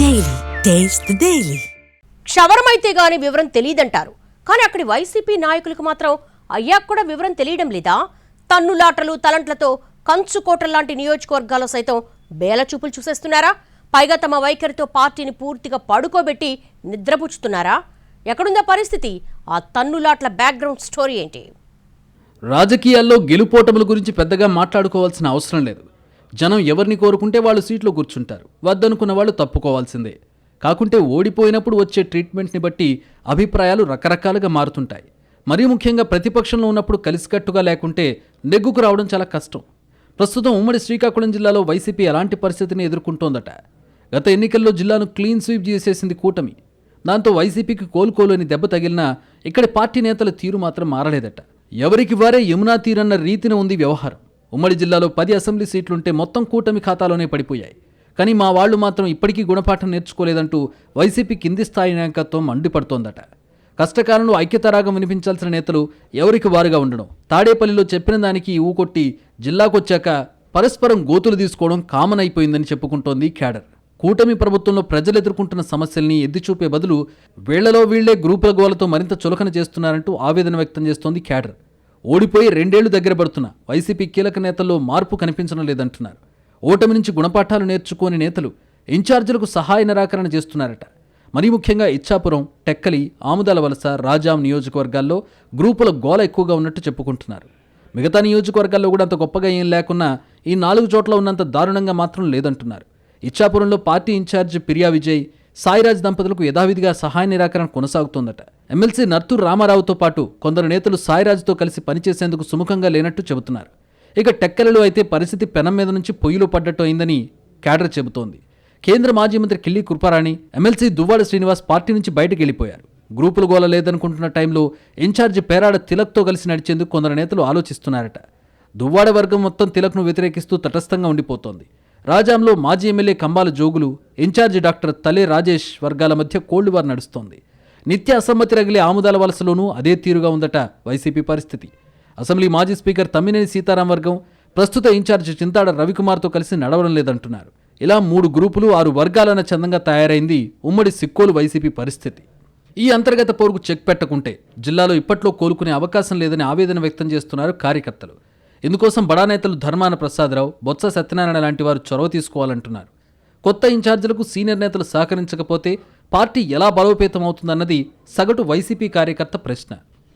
Daily. Taste the Daily. క్షవరమైతే గాని వివరం తెలియదంటారు. కానీ అక్కడి వైసీపీ నాయకులకు మాత్రం అయ్యాక కూడా వివరం తెలియడం లేదా? తన్నులాటలు తలంట్లతో కంచుకోట లాంటి నియోజకవర్గాల్లో సైతం బేల చూపులు చూసేస్తున్నారా? పైగా తమ వైఖరితో పార్టీని పూర్తిగా పడుకోబెట్టి నిద్రపుచ్చుతున్నారా? ఎక్కడుందా పరిస్థితి? ఆ తన్నులాట్ల బ్యాక్గ్రౌండ్ స్టోరీ ఏంటి? రాజకీయాల్లో గెలుపోటముల గురించి పెద్దగా మాట్లాడుకోవాల్సిన అవసరం లేదు. జనం ఎవరిని కోరుకుంటే వాళ్ళు సీట్లో కూర్చుంటారు. వద్దనుకున్న వాళ్ళు తప్పుకోవాల్సిందే. కాకుంటే ఓడిపోయినప్పుడు వచ్చే ట్రీట్మెంట్ని బట్టి అభిప్రాయాలు రకరకాలుగా మారుతుంటాయి. మరీ ముఖ్యంగా ప్రతిపక్షంలో ఉన్నప్పుడు కలిసికట్టుగా లేకుంటే నెగ్గుకు రావడం చాలా కష్టం. ప్రస్తుతం ఉమ్మడి శ్రీకాకుళం జిల్లాలో వైసీపీ ఎలాంటి పరిస్థితిని ఎదుర్కొంటోందట. గత ఎన్నికల్లో జిల్లాను క్లీన్ స్వీప్ చేసేసింది కూటమి. దాంతో వైసీపీకి కోలుకోలేని దెబ్బ తగిలినా ఇక్కడి పార్టీ నేతల తీరు మాత్రం మారలేదట. ఎవరికి వారే యమునా తీరన్న రీతిన ఉంది వ్యవహారం. ఉమ్మడి జిల్లాలో పది అసెంబ్లీ సీట్లుంటే మొత్తం కూటమి ఖాతాలోనే పడిపోయాయి. కానీ మా వాళ్ళు మాత్రం ఇప్పటికీ గుణపాఠం నేర్చుకోలేదంటూ వైసీపీ కింది స్థాయి నాయకత్వం మండిపడుతోందట. కష్టకాలంలో ఐక్యతరాగం వినిపించాల్సిన నేతలు ఎవరికి వారుగా ఉండడం తాడేపల్లిలో చెప్పిన దానికి ఊకొట్టి జిల్లాకొచ్చాక పరస్పరం గోతులు తీసుకోవడం కామన్ అయిపోయిందని చెప్పుకుంటోంది క్యాడర్. కూటమి ప్రభుత్వంలో ప్రజలు ఎదుర్కొంటున్న సమస్యల్ని ఎద్ది చూపే బదులు వీళ్ళలో వీళ్ళే గ్రూపుల గోలతో మరింత చులకన చేస్తున్నారంటూ ఆవేదన వ్యక్తం చేస్తోంది క్యాడర్. ఓడిపోయి రెండేళ్ళు దగ్గర పడుతున్నా. వైసీపీ కీలక నేతల్లో మార్పు కనిపించడం లేదంటున్నారు. ఓటమి నుంచి గుణపాఠాలు నేర్చుకోని నేతలు ఇన్ఛార్జీలకు సహాయ నిరాకరణ చేస్తున్నారట. మరీ ముఖ్యంగా ఇచ్చాపురం టెక్కలి ఆముదాల వలస రాజాం నియోజకవర్గాల్లో గ్రూపుల గోల ఎక్కువగా ఉన్నట్టు చెప్పుకుంటున్నారు. మిగతా నియోజకవర్గాల్లో కూడా అంత గొప్పగా ఏం లేకున్నా ఈ నాలుగు చోట్ల ఉన్నంత దారుణంగా మాత్రం లేదంటున్నారు. ఇచ్చాపురంలో పార్టీ ఇన్ఛార్జ్ పిరియా విజయ్ సాయిరాజ్ దంపతులకు యథావిధిగా సహాయ నిరాకరణ కొనసాగుతోందట. ఎమ్మెల్సీ నర్తూర్ రామారావుతో పాటు కొందరు నేతలు సాయిరాజ్తో కలిసి పనిచేసేందుకు సుముఖంగా లేనట్టు చెబుతున్నారు. ఇక టెక్కలలో అయితే పరిస్థితి పెనం మీద నుంచి పొయ్యిలో పడ్డట్టు అయిందని క్యాడర్ చెబుతోంది. కేంద్ర మాజీ మంత్రి కిల్లి కృపారాణి ఎమ్మెల్సీ దువ్వాడ శ్రీనివాస్ పార్టీ నుంచి బయటకు వెళ్ళిపోయారు. గ్రూపుల గోల లేదనుకుంటున్న టైంలో ఇన్ఛార్జి పేరాడ తిలక్తో కలిసి నడిచేందుకు కొందరు నేతలు ఆలోచిస్తున్నారట. దువ్వాడ వర్గం మొత్తం తిలక్ను వ్యతిరేకిస్తూ తటస్థంగా ఉండిపోతోంది. రాజాంలో మాజీ MLA Kambala Jogulu in-charge doctor Tale Rajesh వర్గాల మధ్య కోల్డ్ వార్ నడుస్తోంది. నిత్య అసమ్మతి రగిలే ఆముదాల వలసలోనూ అదే తీరుగా ఉందట వైసీపీ పరిస్థితి. అసెంబ్లీ మాజీ స్పీకర్ తమ్మినేని సీతారాం వర్గం ప్రస్తుత ఇన్ఛార్జి చింతాడ రవికుమార్తో కలిసి నడవడం లేదంటున్నారు. ఇలా మూడు గ్రూపులు ఆరు వర్గాలన్న చందంగా తయారైంది ఉమ్మడి సిక్కోలు వైసీపీ పరిస్థితి. ఈ అంతర్గత పోరుకు చెక్ పెట్టకుంటే జిల్లాలో ఇప్పట్లో కోలుకునే అవకాశం లేదని ఆవేదన వ్యక్తం చేస్తున్నారు కార్యకర్తలు. ఇందుకోసం బడా నేతలు ధర్మాన ప్రసాదరావు బొత్స సత్యనారాయణ లాంటి వారు చొరవ తీసుకోవాలంటున్నారు. కొత్త ఇన్ఛార్జీలకు సీనియర్ నేతలు సహకరించకపోతే పార్టీ ఎలా బలోపేతం అవుతుందన్నది సగటు వైసీపీ కార్యకర్త ప్రశ్న.